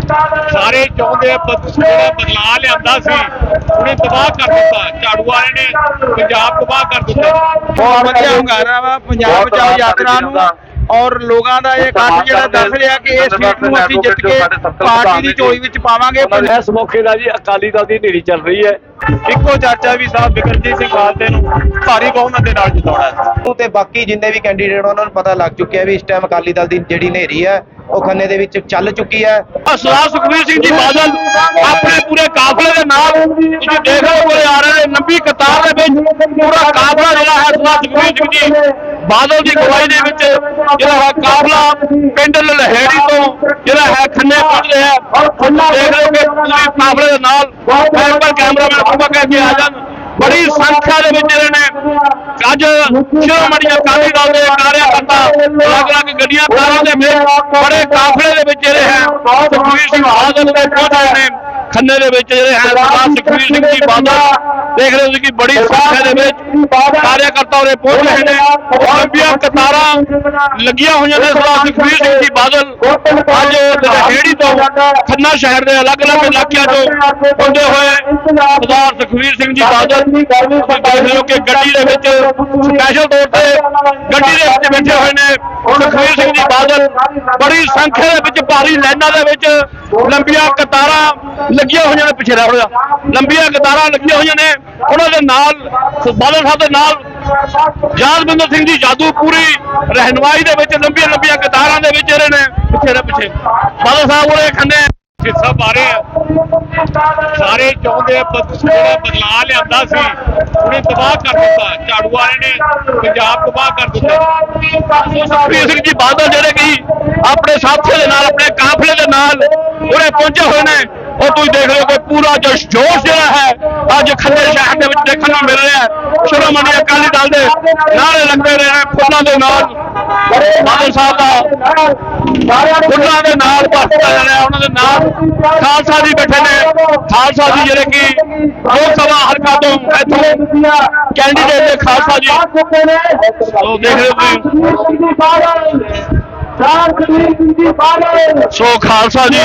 ਸਾਰੇ ਚਾਹੁੰਦੇ ਜਿਹੜਾ ਬਦਲਾਅ ਲਿਆਂਦਾ ਸੀ, ਉਹਨੇ ਤਬਾਹ ਕਰ ਦਿੱਤਾ। ਝਾੜੂ ਵਾਲੇ ਨੇ ਪੰਜਾਬ ਤਬਾਹ ਕਰ ਦਿੱਤਾ। ਬਹੁਤ ਵਧੀਆ ਹੁੰਗਾਰਾ ਵਾ ਪੰਜਾਬ ਬਚਾਓ ਯਾਤਰਾ ਨੂੰ। ਔਰ ਲੋਕਾਂ ਦਾ ਇਹ ਇਕੱਠ ਜਿਹੜਾ ਦੱਸ ਰਿਹਾ ਕਿ ਇਹ ਸੀਟ ਨੂੰ ਅਸੀਂ ਜਿੱਤ ਕੇ ਪਾਰਟੀ ਦੀ ਝੋਲੀ ਵਿੱਚ ਪਾਵਾਂਗੇ। ਇਸ ਮੌਕੇ ਦਾ ਜੀ ਅਕਾਲੀ ਦਲ ਦੀ ਨੇਰੀ ਚੱਲ ਰਹੀ ਹੈ। ਇੱਕੋ ਚਰਚਾ ਵੀ ਸਾਹਿਬ ਬਿਕਰਜੀਤ ਸਿੰਘ ਖਾਲਸੇ ਨੂੰ ਭਾਰੀ ਬਹੁਮਤ ਦੇ ਨਾਲ ਜਿਤਾਉਣਾ ਹੈ। ਤੇ ਬਾਕੀ ਜਿੰਨੇ ਵੀ ਕੈਂਡੀਡੇਟ ਉਹਨਾਂ ਨੂੰ ਪਤਾ ਲੱਗ ਚੁੱਕਿਆ ਵੀ ਇਸ ਟਾਈਮ ਅਕਾਲੀ ਦਲ ਦੀ ਜਿਹੜੀ ਨੇਰੀ ਹੈ ਉਹ ਖੰਨੇ ਦੇ ਵਿੱਚ ਚੱਲ ਚੁੱਕੀ ਹੈ। ਸਰਦਾਰ ਸੁਖਬੀਰ ਸਿੰਘ ਜੀ ਬਾਦਲ ਆਪਣੇ ਪੂਰੇ ਕਾਫਲੇ ਦੇ ਨਾਲ ਤੁਸੀਂ ਦੇਖ ਰਹੇ ਹੋ ਕੋਲੇ ਆ ਰਹੇ ਨੇ ਲੰਬੀ ਕਤਾਰ ਦੇ ਵਿੱਚ ਪੂਰਾ ਕਾਫਲਾ ਜਿਹੜਾ ਹੈ ਸਰਦਾਰ ਸੁਖਬੀਰ ਸਿੰਘ ਜੀ। ਬਾਦਲ ਦੀ ਅਗਵਾਈ ਦੇ ਵਿੱਚ ਜਿਹੜਾ ਹੈ ਕਾਫਲਾ ਪਿੰਡ ਲਹੇੜੀ ਤੋਂ ਜਿਹੜਾ ਹੈ ਖੰਨੇ ਪਹੁੰਚ ਰਿਹਾ ਦੇਖ ਰਹੇ ਕਿ ਪੂਰੇ ਕਾਫਲੇ ਦੇ ਨਾਲ ਮੈਂ ਕੈਮਰਾਮੈਨ ਨੂੰ ਕਹਿ ਕੇ ਆ ਜਾਣ। ਬੜੀ ਸੰਖਿਆ ਦੇ ਵਿੱਚ ਜਿਹੜੇ ਨੇ ਅੱਜ ਸ਼੍ਰੋਮਣੀ ਅਕਾਲੀ ਦਲ ਦੇ ਕਾਰਿਆਕਰਤਾ ਅਲੱਗ-ਅਲੱਗ ਗੱਡੀਆਂ ਕਾਰਾਂ ਦੇ ਵਿੱਚ ਬੜੇ ਕਾਫਲੇ ਸੁਖਬੀਰ ਸਿੰਘ ਬਾਦਲ ਦੇ ਪਹੁੰਚ ਰਹੇ ਨੇ। ਖੰਨੇ ਦੇ ਵਿੱਚ ਜਿਹੜੇ ਹੈ ਸਰਦਾਰ ਸੁਖਬੀਰ ਸਿੰਘ ਜੀ ਬਾਦਲ। ਦੇਖ ਰਹੇ ਹੋ ਕਿ ਬੜੀ ਸੰਖਿਆ ਦੇ ਵਿੱਚ ਕਾਰਿਆਕਰਤਾ ਉਰੇ ਪਹੁੰਚ ਰਹੇ ਨੇ। ਲੰਬੀਆਂ ਕਤਾਰਾਂ ਲੱਗੀਆਂ ਹੋਈਆਂ ਨੇ ਸਰਦਾਰ ਸੁਖਬੀਰ ਸਿੰਘ ਜੀ ਬਾਦਲ। ਅੱਜ ਲਹੇੜੀ ਤੋਂ ਖੰਨਾ ਸ਼ਹਿਰ ਦੇ ਅਲੱਗ-ਅਲੱਗ ਇਲਾਕਿਆਂ ਤੋਂ ਹੁੰਦੇ ਹੋਏ ਸਰਦਾਰ ਸੁਖਬੀਰ ਸਿੰਘ ਜੀ ਬਾਦਲ ਦੇਖ ਰਹੇ ਹੋ ਕਿ ਗੱਡੀ ਦੇ ਵਿੱਚ ਸਪੈਸ਼ਲ ਤੌਰ ਤੇ ਗੱਡੀ ਦੇ ਵਿੱਚ ਬੈਠੇ ਹੋਏ ਨੇ। ਸੁਖਬੀਰ ਸਿੰਘ ਜੀ ਬਾਦਲ ਬੜੀ ਸੰਖਿਆ ਦੇ ਵਿੱਚ ਭਾਰੀ ਲਾਈਨਾਂ ਦੇ ਵਿੱਚ ਲੰਬੀਆਂ ਕਤਾਰਾਂ ਲੱਗੀਆਂ ਹੋਈਆਂ ਨੇ ਪਿੱਛੇ ਰਹਿ ਲੰਬੀਆਂ ਕਤਾਰਾਂ ਲੱਗੀਆਂ ਹੋਈਆਂ ਨੇ। ਉਹਨਾਂ ਦੇ ਨਾਲ, ਬਾਦਲ ਸਾਹਿਬ ਦੇ ਨਾਲ ਯਾਦਵਿੰਦਰ ਸਿੰਘ ਜੀ ਜਾਦੂ ਪੂਰੀ ਰਹਿਨਵਾਈ ਦੇ ਵਿੱਚ ਲੰਬੀਆਂ ਲੰਬੀਆਂ ਕਤਾਰਾਂ ਦੇ ਵਿੱਚ ਜਿਹੜੇ ਨੇ ਪਿੱਛੇ ਦੇ ਪਿੱਛੇ। ਬਾਦਲ ਸਾਹਿਬ ਉਹਦੇ ਖੰਨੇ ਹਿੱਸਾ ਪਾ ਰਹੇ ਆ। ਸਾਰੇ ਚਾਹੁੰਦੇ ਆ ਜਿਹੜਾ ਬਦਲਾਅ ਲਿਆਂਦਾ ਸੀ, ਉਹਨੇ ਤਬਾਹ ਕਰ ਦਿੱਤਾ। ਝਾੜੂ ਵਾਲੇ ਨੇ ਪੰਜਾਬ ਤਬਾਹ ਕਰ ਦਿੱਤਾ। ਸੁਖਬੀਰ ਸਿੰਘ ਜੀ, ਬਾਦਲ ਜਿਹੜੇ ਕਿ ਆਪਣੇ ਸਾਥੀਆਂ ਦੇ ਨਾਲ, ਆਪਣੇ ਕਾਫਲੇ ਦੇ ਨਾਲ ਉਹਨੇ ਪਹੁੰਚੇ ਹੋਏ ਨੇ। ਉਹ ਤੁਸੀਂ ਦੇਖ ਰਹੇ ਹੋ ਕਿ ਪੂਰਾ ਜੋਸ਼ ਜਿਹੜਾ ਹੈ ਅੱਜ ਖੰਨੇ ਸ਼ਹਿਰ ਦੇ ਵਿੱਚ ਦੇਖਣ ਨੂੰ ਮਿਲ ਰਿਹਾ ਹੈ। ਸ਼੍ਰੋਮਣੀ ਅਕਾਲੀ ਦਲ ਦੇ ਨਾਰੇ ਲੱਗਦੇ ਰਹੇ ਨੇ ਫੁੱਲਾਂ ਦੇ ਨਾਲ। ਬਾਦਲ ਸਾਹਿਬ ਦਾ ਫੁੱਲਾਂ ਦੇ ਨਾਲ ਭਰਤਾ ਜਿਹੜਾ ਉਹਨਾਂ ਦੇ ਨਾਲ ਖਾਲਸਾ ਜੀ ਬੈਠੇ ਨੇ। ਖਾਲਸਾ ਜੀ ਜਿਹੜੇ ਕਿ ਲੋਕ ਸਭਾ ਹਲਕਾ ਤੋਂ ਇੱਥੋਂ ਕੈਂਡੀਡੇਟ ਨੇ ਖਾਲਸਾ ਜੀ। ਉਹ ਦੇਖ ਰਹੇ ਹੋ ਸੋ ਖਾਲਸਾ ਜੀ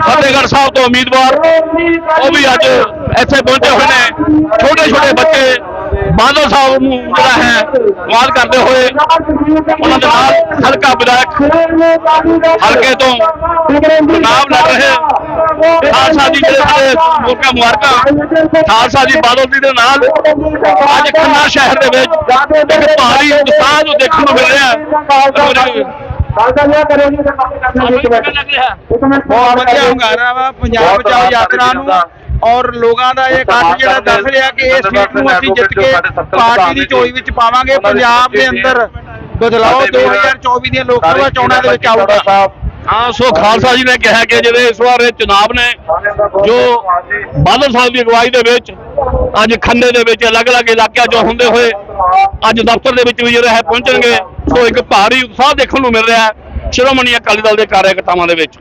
ਫਤਿਹਗੜ੍ਹ ਸਾਹਿਬ ਤੋਂ ਉਮੀਦਵਾਰ। ਉਹ ਵੀ ਅੱਜ ਇੱਥੇ ਪਹੁੰਚੇ ਹੋਏ ਨੇ। ਛੋਟੇ ਛੋਟੇ ਬੱਚੇ ਬਾਦਲ ਸਾਹਿਬ ਨੂੰ ਜਿਹੜਾ ਹੈ ਵਾਦ ਕਰਦੇ ਹੋਏ ਉਹਨਾਂ ਦੇ ਨਾਲ ਹਲਕਾ ਵਿਧਾਇਕ ਹਲਕੇ ਤੋਂ ਚੁਣਾਵ ਲੜ ਰਹੇ ਖਾਲਸਾ ਜੀ ਦੇ ਮੌਕਾ ਮੁਬਾਰਕਾਂ ਖਾਲਸਾ ਜੀ ਬਾਦਲ ਜੀ ਦੇ ਨਾਲ ਅੱਜ ਖੰਨਾ ਸ਼ਹਿਰ ਦੇ ਵਿੱਚ ਇੱਕ ਭਾਰੀ ਉਤਸ਼ਾਹ ਨੂੰ ਦੇਖਣ ਨੂੰ ਮਿਲ ਰਿਹਾ ਹੈ। ਬਹੁਤ ਵਧੀਆ ਹੁੰਗਾਰਾ ਵਾ ਪੰਜਾਬ ਬਚਾਓ ਯਾਤਰਾ ਨੂੰ। ਔਰ ਲੋਕਾਂ ਦਾ ਇਹ ਇਕੱਠ ਜਿਹੜਾ ਦੱਸ ਰਿਹਾ ਕਿ ਇਹ ਸੀਟ ਨੂੰ ਅਸੀਂ ਜਿੱਤ ਕੇ ਪਾਰਟੀ ਦੀ ਝੋਲੀ ਵਿੱਚ ਪਾਵਾਂਗੇ ਪੰਜਾਬ ਦੇ ਅੰਦਰ ਬਦਲਾਅ 2024 ਦੀਆਂ ਲੋਕ ਸਭਾ ਚੋਣਾਂ ਦੇ ਵਿੱਚ ਆਊਗਾ। ਹਾਂ ਸੋ ਖਾਲਸਾ ਜੀ ਨੇ ਕਿਹਾ ਕਿ ਜਿਹੜੇ ਇਸ ਵਾਰ ਇਹ ਚੁਣਾਵ ਨੇ ਜੋ ਬਾਦਲ ਸਾਹਿਬ ਦੀ ਅਗਵਾਈ ਦੇ ਵਿੱਚ ਅੱਜ ਖੰਨੇ ਦੇ ਵਿੱਚ ਅਲੱਗ-ਅਲੱਗ ਇਲਾਕਿਆਂ 'ਚੋਂ ਹੁੰਦੇ ਹੋਏ ਅੱਜ ਦਫ਼ਤਰ ਦੇ ਵਿੱਚ ਵੀ ਜਿਹੜੇ ਹੈ ਪਹੁੰਚਣਗੇ ਸੋ ਇੱਕ ਭਾਰੀ ਉਤਸ਼ਾਹ ਦੇਖਣ ਨੂੰ ਮਿਲ ਰਿਹਾ ਹੈ। ਸ਼੍ਰੋਮਣੀ ਅਕਾਲੀ ਦਲ ਦੇ ਕਾਰਿਆਕਰਤਾਵਾਂ ਦੇ ਵਿੱਚ।